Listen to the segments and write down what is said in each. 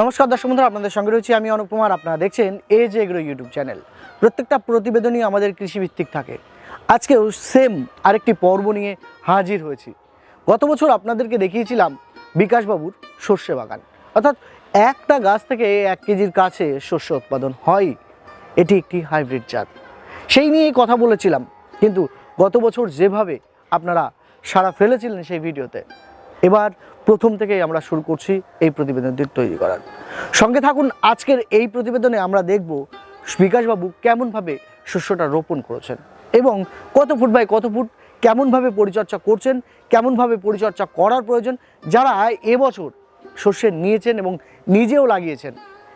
নমস্কার, দর্শক বন্ধুরা, আপনাদের সঙ্গে রয়েছি আমি অনুপ কুমার। আপনারা দেখছেন এ যে এগ্রো ইউটিউব চ্যানেল প্রত্যেকটা প্রতিবেদনই আমাদের কৃষিভিত্তিক থাকে। আজকেও সেম আরেকটি পর্ব নিয়ে হাজির হয়েছি। গত বছর আপনাদেরকে দেখিয়েছিলাম বিকাশবাবুর শস্য বাগান। অর্থাৎ একটা গাছ থেকে এক কেজির কাছে শস্য উৎপাদন হয়। এটি একটি হাইব্রিড জাত। সেই নিয়েই কথা বলেছিলাম। কিন্তু গত বছর যেভাবে আপনারা সারা ফেলেছিলেন সেই ভিডিওতে এবার প্রথম থেকেই আমরা শুরু করছি এই প্রতিবেদনটি তৈরি করার। সঙ্গে থাকুন, আজকের এই প্রতিবেদনে আমরা দেখব বিকাশবাবু কেমনভাবে শস্যটা রোপণ করেছেন এবং কত ফুট বাই কত ফুট, কেমনভাবে পরিচর্যা করছেন, কেমনভাবে পরিচর্যা করার প্রয়োজন, যারা এবছর শস্যে নিয়েছেন এবং নিজেও লাগিয়েছেন,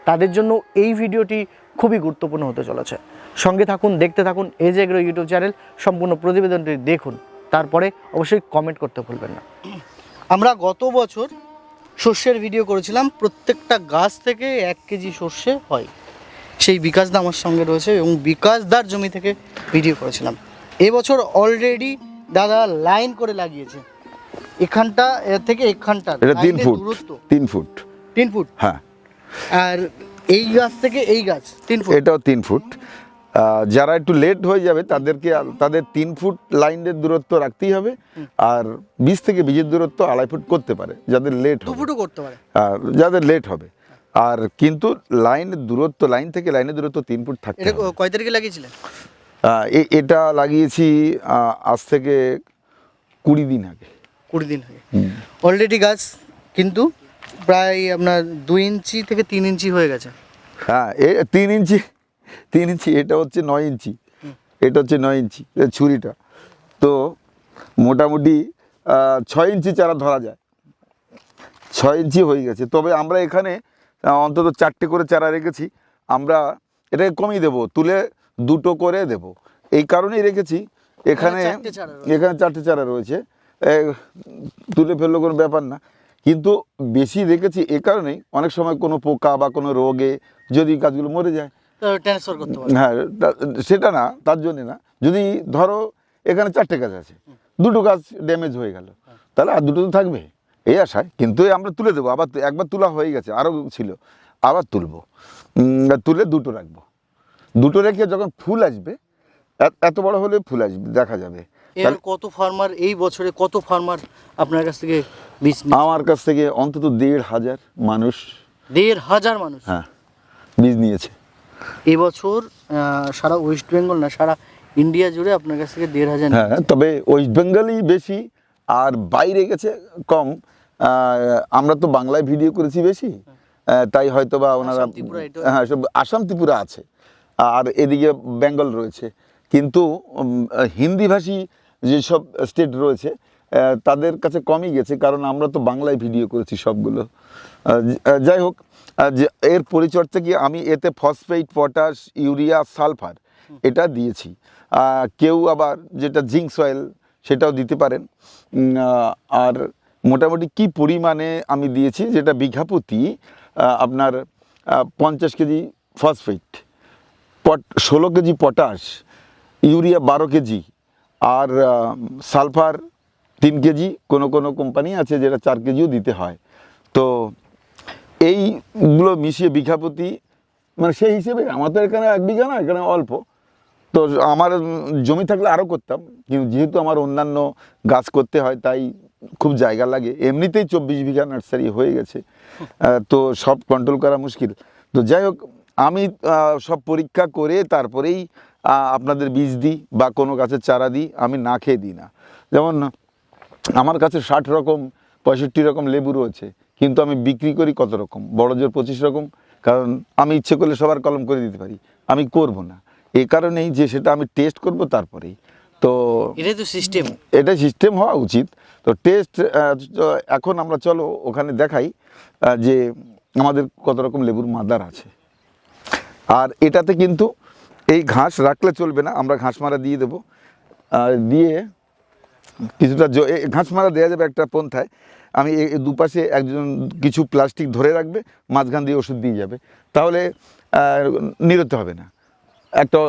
তাদের জন্য এই ভিডিওটি খুবই গুরুত্বপূর্ণ হতে চলেছে। সঙ্গে থাকুন, দেখতে থাকুন এজ এগ্রো ইউটিউব চ্যানেল সম্পূর্ণ প্রতিবেদনটি দেখুন, তারপরে অবশ্যই কমেন্ট করতে ভুলবেন না। আমরা গত বছর শস্যের ভিডিও করেছিলাম প্রত্যেকটা গাছ থেকে এক কেজি সর্ষে হয়। সেই বিকাশ দা আমার সঙ্গে রয়েছে এবং বিকাশ দার জমি থেকে ভিডিও করেছিলাম। এবছর অলরেডি দাদা লাইন করে লাগিয়েছে। এখানটা এর থেকে এখানটা এটা তিন ফুট দূরত্ব। তিন ফুট। তিন ফুট? হ্যাঁ। আর এই গাছ থেকে এই গাছ তিন ফুট? এটাও তিন ফুট। যারা একটু লেট হয়ে যাবে তাদেরকে তাদের তিন ফুট লাইনের দূরত্ব রাখতেই হবে। আর বিশ থেকে বীজের দূরত্ব আড়াই ফুট করতে পারে যাদের লেট হবে। ফুটও করতে পারে। আর যাদের লেট হবে। আর কিন্তু লাইনের দূরত্ব লাইন থেকে লাইনের দূরত্ব তিন ফুট থাকতে কয় তারিখে লাগিয়েছিলেন এটা লাগিয়েছি আজ থেকে কুড়ি দিন আগে। কুড়ি দিন আগে। অলরেডি গাছ কিন্তু প্রায় আপনার দুই ইঞ্চি থেকে তিন ইঞ্চি হয়ে গেছে। হ্যাঁ এ তিন ইঞ্চি তিন ইঞ্চি এটা হচ্ছে নয় ইঞ্চি। এটা হচ্ছে নয় ইঞ্চি ছুরিটা। তো মোটামুটি ছয় ইঞ্চি চারা ধরা যায়। ছয় ইঞ্চি হয়ে গেছে। তবে আমরা এখানে অন্তত চারটে করে চারা রেখেছি। আমরা এটাকে কমিয়ে দেবো তুলে দুটো করে দেব। এই কারণেই রেখেছি। এখানে। এখানে চারটে চারা রয়েছে। তুলে ফেলল কোনো ব্যাপার না। কিন্তু বেশি রেখেছি এ কারণেই অনেক সময় কোনো পোকা বা কোনো রোগে যদি গাছগুলো মরে যায় ট্রান্সফার করতে হ্যাঁ সেটা না তার জন্যে না। যদি ধরো এখানে চারটে গাছ আছে দুটো গাছ ড্যামেজ হয়ে গেল তাহলে আর দুটো তো থাকবে এই আশায়। কিন্তু আমরা তুলে দেবো আবার একবার তোলা হয়ে গেছে আরও ছিল আবার তুলবো। তুলে দুটো রাখব। দুটো রেখে যখন ফুল আসবে এত- বড় হলে ফুল আসবে দেখা যাবে। কত ফার্মার এই বছরে কত ফার্মার আপনার কাছ থেকে বীজ আমার কাছ থেকে অন্তত দেড় হাজার মানুষ দেড় হাজার মানুষ? হ্যাঁ বীজ নিয়েছে। এবছর সারা ওয়েস্ট বেঙ্গল না সারা ইন্ডিয়া জুড়ে আপনার কাছ থেকে দেড় হাজার হ্যাঁ তবে ওয়েস্ট বেঙ্গলই বেশি আর বাইরে গেছে কম। আমরা তো বাংলায় ভিডিও করেছি বেশি। তাই হয়তো বা ওনারা হ্যাঁ সব আসাম ত্রিপুরা আছে। আর এদিকে বেঙ্গল রয়েছে। কিন্তু হিন্দিভাষী যেসব স্টেট রয়েছে তাদের কাছে কমই গেছে কারণ আমরা তো বাংলায় ভিডিও করেছি সবগুলো। যাই হোক এর পরিচর্যা কি আমি এতে ফসফেট পটাশ ইউরিয়া সালফার এটা দিয়েছি। কেউ আবার যেটা জিঙ্ক সয়েল সেটাও দিতে পারেন। আর মোটামুটি কি পরিমাণে আমি দিয়েছি যেটা বিঘাপতি আপনার পঞ্চাশ কেজি ফসফেট পট ষোলো কেজি পটাশ ইউরিয়া বারো কেজি, আর সালফার তিন কেজি, কোনো কোনো কোম্পানি আছে যেটা চার কেজিও দিতে হয়। তো এইগুলো মিশিয়ে বিঘাপতি মানে সেই হিসেবে আমাদের এখানে এক বিঘা না, এখানে অল্প। তো আমার জমি থাকলে আরও করতাম, কিন্তু যেহেতু আমার অন্যান্য গাছ করতে হয়, তাই খুব জায়গা লাগে। এমনিতেই চব্বিশ বিঘা নার্সারি হয়ে গেছে। তো সব কন্ট্রোল করা মুশকিল। তো যাই হোক, আমি সব পরীক্ষা করে তারপরেই আপনাদের বীজ দিই বা কোনো গাছের চারা দিই, আমি না খেয়ে দিই না। যেমন আমার কাছে ষাট রকম, পঁয়ষট্টি রকম লেবু রয়েছে। কিন্তু আমি বিক্রি করি কত রকম? বড় জোর পঁচিশ রকম? কারণ আমি ইচ্ছে করলে সবার কলম করে দিতে পারি। আমি করব না। এ কারণেই যে সেটা আমি টেস্ট করব তারপরেই। তো এটাই তো সিস্টেম এটা সিস্টেম হওয়া উচিত। তো টেস্ট এখন আমরা চলো ওখানে দেখাই যে আমাদের কত রকম লেবুর মাদার আছে। আর এটাতে কিন্তু এই ঘাস রাখলে চলবে না আমরা ঘাস মারা দিয়ে দেবো। আর দিয়ে কিছুটা ঘাস মারা দেওয়া যাবে একটা পন্থায়। আমি দুপাশে একজন কিছু প্লাস্টিক ধরে রাখবে, মাঝখান দিয়ে ওষুধ দিয়ে যাবে। তাহলে নিরতে হবে না। একটা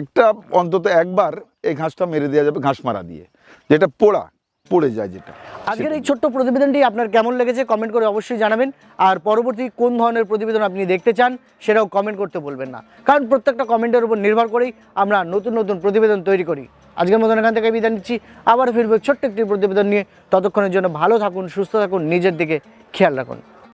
একটা অন্তত একবার এই ঘাসটা মেরে দেওয়া যাবে, ঘাস মারা দিয়ে। যেটা পোড়া, পড়ে যায় যেটা। আজকের এই ছোট্ট প্রতিবেদনটি আপনার কেমন লেগেছে কমেন্ট করে অবশ্যই জানাবেন। আর পরবর্তী কোন ধরনের প্রতিবেদন আপনি দেখতে চান, সেটাও কমেন্ট করতে বলবেন না। কারণ প্রত্যেকটা কমেন্টের উপর নির্ভর করেই আমরা নতুন নতুন প্রতিবেদন তৈরি করি। আজকের মতন এখান থেকে বিদায় নিচ্ছি। আবার ফিরবো ছোট্ট একটি প্রতিবেদন নিয়ে। ততক্ষণের জন্য ভালো থাকুন, সুস্থ থাকুন, নিজের দিকে খেয়াল রাখুন।